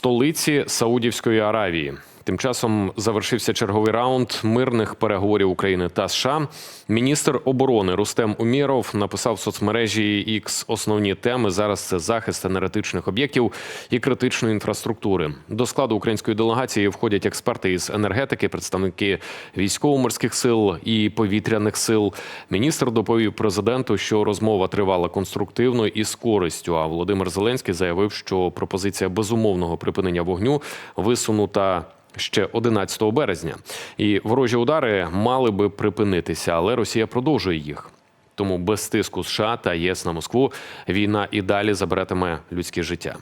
столиці Саудівської Аравії. Тим часом завершився черговий раунд мирних переговорів України та США. Міністр оборони Рустем Умєров написав в соцмережі X основні теми. Зараз це захист енергетичних об'єктів і критичної інфраструктури. До складу української делегації входять експерти із енергетики, представники військово-морських сил і повітряних сил. Міністр доповів президенту, що розмова тривала конструктивно і з користю. А Володимир Зеленський заявив, що пропозиція безумовного припинення вогню висунута ще 11 березня. І ворожі удари мали би припинитися, але Росія продовжує їх. Тому без тиску США та ЄС на Москву війна і далі заберетиме людське життя.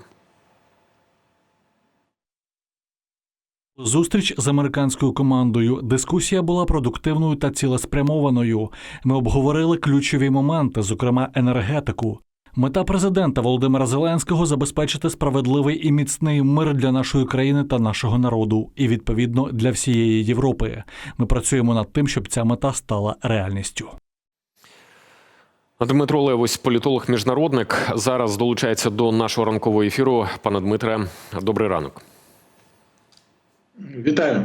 Зустріч з американською командою. Дискусія була продуктивною та цілеспрямованою. Ми обговорили ключові моменти, зокрема енергетику. Мета президента Володимира Зеленського забезпечити справедливий і міцний мир для нашої країни та нашого народу, і відповідно для всієї Європи. Ми працюємо над тим, щоб ця мета стала реальністю. Дмитро Левось, політолог міжнародник, зараз долучається до нашого ранкового ефіру. Пане Дмитре, добрий ранок. Вітаю.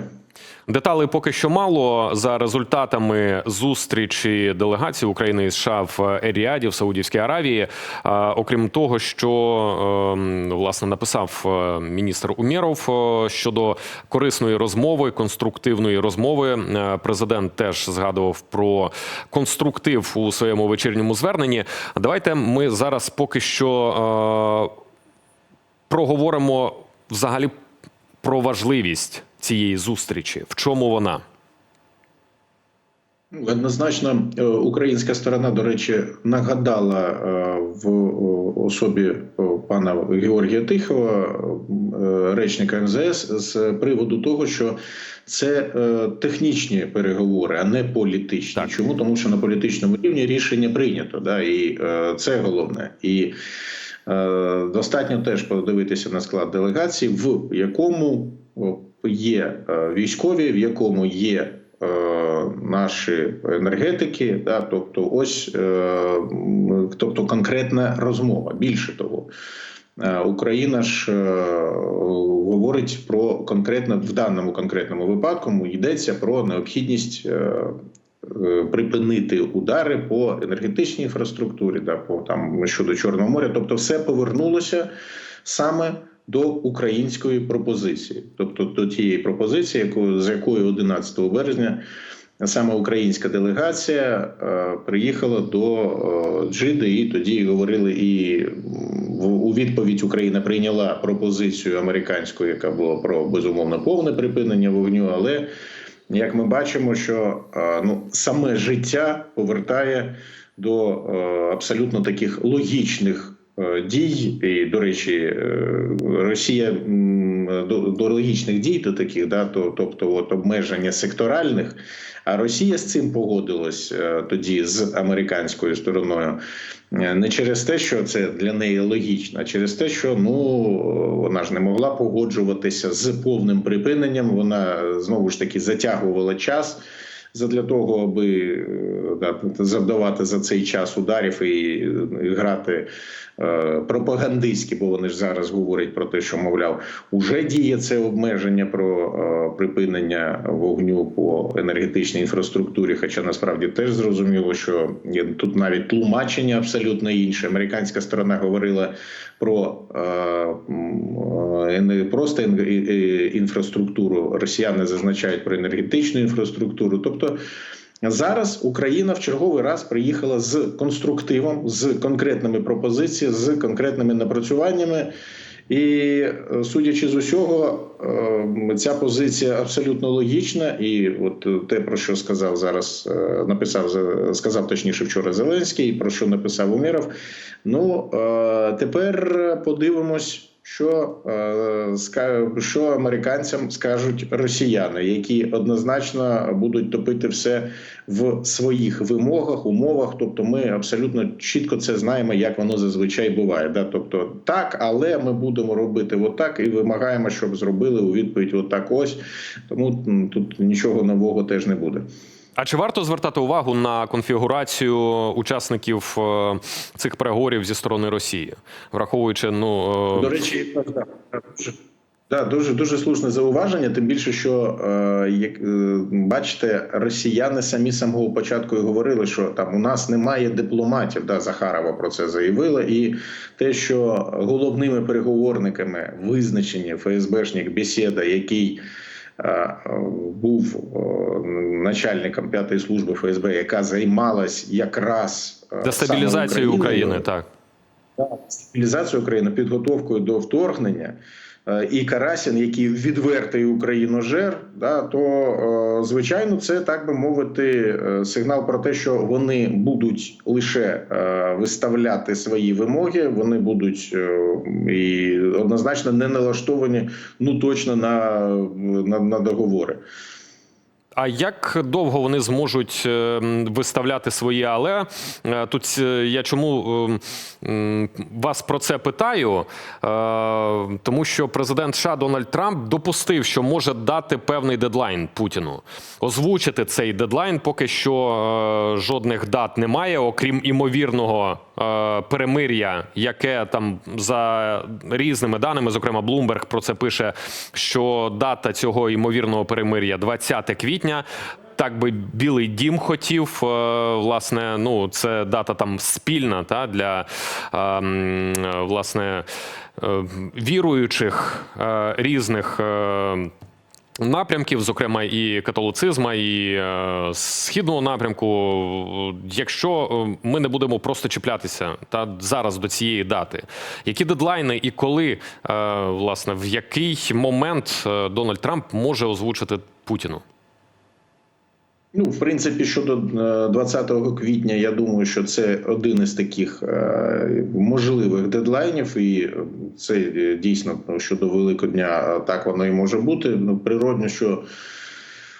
Деталей поки що мало за результатами зустрічі делегації України і США в Еріаді в Саудівській Аравії. А, Окрім того, що ем, власне написав е, міністр Умєров е, щодо корисної розмови, конструктивної розмови. Е, Президент теж згадував про конструктив у своєму вечірньому зверненні. Давайте ми зараз поки що е, проговоримо взагалі про важливість цієї зустрічі. В чому вона? Ну, Однозначно, е, українська сторона, до речі, нагадала е, в особі пана Георгія Тихова, е, речника МЗС, з приводу того, що це технічні переговори, а не політичні. Так. Чому? Тому що на політичному рівні рішення прийнято, да, і це головне. І достатньо теж подивитися на склад делегації, в якому є е, військові, в якому є е, наші енергетики, да, тобто, ось е, тобто конкретна розмова. Більше того, Україна ж говорить про конкретно в даному конкретному випадку йдеться про необхідність. Припинити удари по енергетичній інфраструктурі, да, по там щодо Чорного моря, тобто все повернулося саме до української пропозиції, тобто до тієї пропозиції, яку з якою 11 березня саме українська делегація е, приїхала до е, Джиди, і тоді говорили і в- у відповідь Україна прийняла пропозицію американську, яка була про безумовно повне припинення вогню, але як ми бачимо, що е, ну саме життя повертає до абсолютно таких логічних дій. І, до речі, е, Росія до, до логічних дій до таких, да, то, тобто от обмеження секторальних. А Росія з цим погодилась е, тоді з американською стороною. Е, Не через те, що це для неї логічно, а через те, що ну вона ж не могла погоджуватися з повним припиненням. Вона знову ж таки затягувала час задля того, аби е, да, завдавати за цей час ударів і, і грати е, пропагандистськи, бо вони ж зараз говорять про те, що мовляв, уже діє це обмеження про е, припинення вогню по енергетичній інфраструктурі. Хоча насправді теж зрозуміло, що тут навіть тлумачення абсолютно інше. Американська сторона говорила про е, е, не просто інфраструктуру. Росіяни зазначають про енергетичну інфраструктуру. Тобто зараз Україна в черговий раз приїхала з конструктивом, з конкретними пропозиціями, з конкретними напрацюваннями. І е, судячи з усього, е, ця позиція абсолютно логічна. І от е, те, про що сказав зараз, написав за- сказав точніше вчора Зеленський, про що написав Уміров. Ну тепер подивимось, що, е, що американцям скажуть росіяни, які однозначно будуть топити все в своїх вимогах, умовах. Тобто, ми абсолютно чітко це знаємо, як воно зазвичай буває. Да? Тобто, так, але ми будемо робити отак і вимагаємо, щоб зробили у відповідь отак. Ось тому тут нічого нового теж не буде. А чи варто звертати увагу на конфігурацію учасників е, цих переговорів зі сторони Росії, враховуючи ну е, До речі, Так, дуже дуже слушне зауваження. Тим більше, що е, як бачите, росіяни самі самого початку і говорили, що там у нас немає дипломатів. Да, Захарова про це заявила, і те, що головними переговорниками визначені ФСБшник Бесєда, який був е, начальником п'ятої служби ФСБ, яка займалась якраз е, Дестабілізацією України, так. стабілізацію України, підготовкою до вторгнення. Е, І Карасін, який відвертий україножер, да, то е, звичайно, це так би мовити, е, сигнал про те, що вони будуть лише виставляти свої вимоги, вони будуть і однозначно не налаштовані ну точно на, на, на договори. А як довго вони зможуть е, виставляти свої але? Е, Тут е, я чому вас про це питаю? Тому що президент США Дональд Трамп допустив, що може дати певний дедлайн Путіну. Озвучити цей дедлайн, поки що жодних дат немає, окрім імовірного перемир'я, яке там за різними даними, зокрема Bloomberg про це пише, що дата цього імовірного перемир'я 20 квітня. Так би Білий Дім хотів. Е, Власне, ну це дата там спільна та для е, власне е, віруючих е, різних. Напрямків, зокрема, і католицизма, і е, східного напрямку. Якщо е, ми не будемо просто чіплятися та зараз до цієї дати, які дедлайни і коли, е, власне, в який момент е, Дональд Трамп може озвучити Путіну? Ну, в принципі, щодо е, 20 квітня, я думаю, що це один із таких е, можливих дедлайнів, і е, це е, дійсно ну, щодо Великодня е, так воно і може бути. Ну, природно, що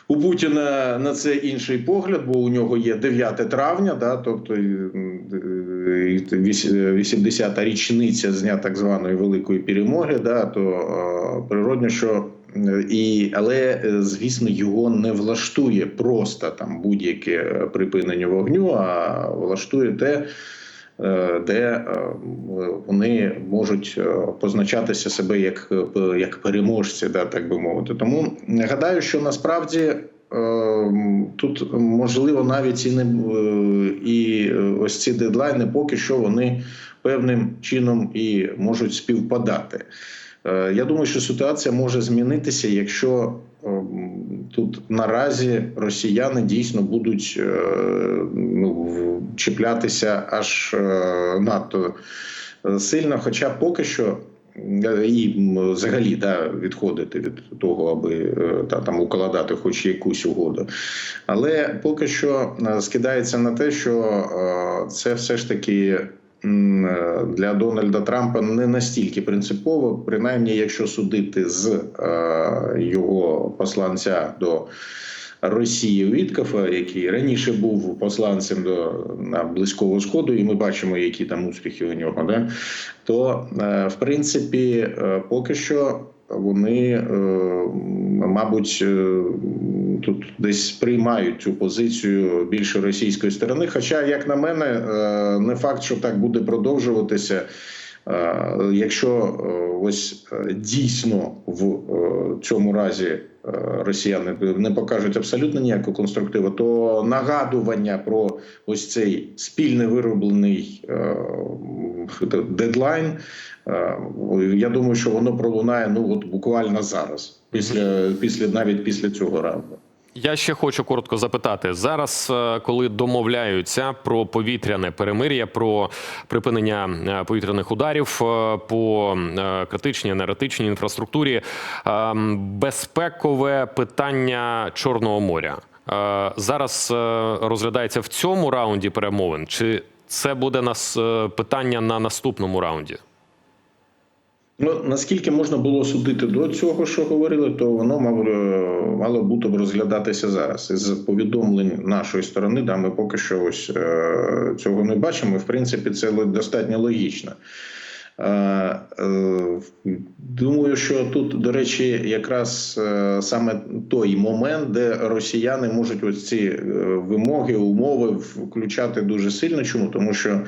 у Путіна на це інший погляд, бо у нього є 9 травня, да, тобто е, е, 80-та річниця з дня так званої великої перемоги. Да, то е, природно, що е, і але е, звісно його не влаштує просто там будь-яке е, припинення вогню, а влаштує те. е, Де вони можуть позначатися себе як, як переможці, да, так би мовити. Тому гадаю, що насправді тут можливо навіть і не і ось ці дедлайни, поки що вони певним чином і можуть співпадати. Е, Я думаю, що ситуація може змінитися, якщо ем, тут наразі росіяни дійсно будуть е, ну, чіплятися аж е, надто сильно. Хоча поки що і взагалі да, відходити від того, аби та там укладати хоч якусь угоду. Але поки що скидається на те, що це все ж таки для Дональда Трампа не настільки принципово, принаймні, якщо судити з е, його посланця до. Росії Віткафа, який раніше був посланцем до на близького сходу, і ми бачимо, які там успіхи у нього. Да? То е, в принципі, е, поки що вони, е, мабуть, е, тут десь приймають цю позицію більше російської сторони. Хоча, як на мене, е, не факт, що так буде продовжуватися. Якщо ось дійсно в цьому разі росіяни не покажуть абсолютно ніякого конструктиву, то нагадування про ось цей спільно вироблений дедлайн, е, я думаю, що воно пролунає ну от буквально зараз, після, після навіть після цього раунду. Я ще хочу коротко запитати. Зараз, е, коли домовляються про повітряне перемир'я, про припинення е, повітряних ударів по критичній енергетичній інфраструктурі, е, безпекове питання Чорного моря. Зараз розглядається в цьому раунді перемовин, чи це буде нас е, питання на наступному раунді? Ну наскільки можна було судити до цього, що говорили, то воно мав мало бути розглядатися зараз. Із повідомлень нашої сторони, да, ми поки що ось е, цього не бачимо. В принципі, це достатньо логічно. Е, е, Думаю, що тут, до речі, якраз е, саме той момент, де росіяни можуть ось ці вимоги, умови включати дуже сильно. Чому? Тому що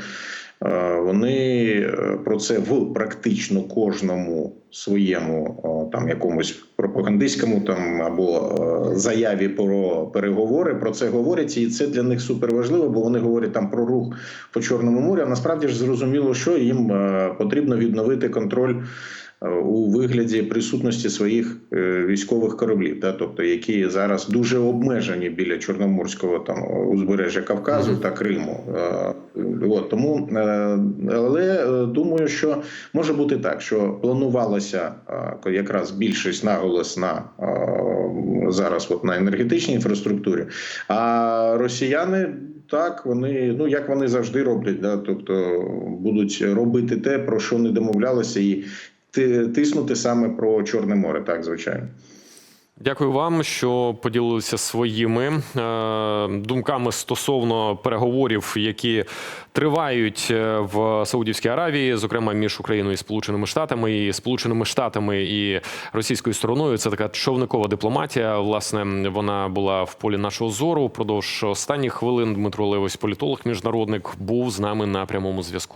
Вони е, про це в практично кожному своєму там якомусь пропагандистському там або е, заяві про переговори про це говорять, і це для них суперважливо, бо вони говорять там про рух по чорному морю. А насправді ж зрозуміло, що їм е, потрібно відновити контроль е, у вигляді присутності своїх е, військових кораблів, да, тобто які зараз дуже обмежені біля чорноморського там узбережжя Кавказу та Криму. Е, От тому, е, але е, думаю, що може бути так, що планувалося е, якраз більшість наголос на е, зараз, от на енергетичній інфраструктурі. А росіяни так вони ну як вони завжди роблять, да, тобто будуть робити те, про що не домовлялися, і тиснути саме про Чорне море, так звичайно. Дякую вам, що поділилися своїми е, думками стосовно переговорів, які тривають е, в Саудівській Аравії, зокрема між Україною і Сполученими Штатами, і Сполученими Штатами і російською стороною. Це така човникова дипломатія. Власне, вона була в полі нашого зору. Впродовж останніх хвилин Дмитро Левось, політолог, міжнародник, був з нами на прямому зв'язку.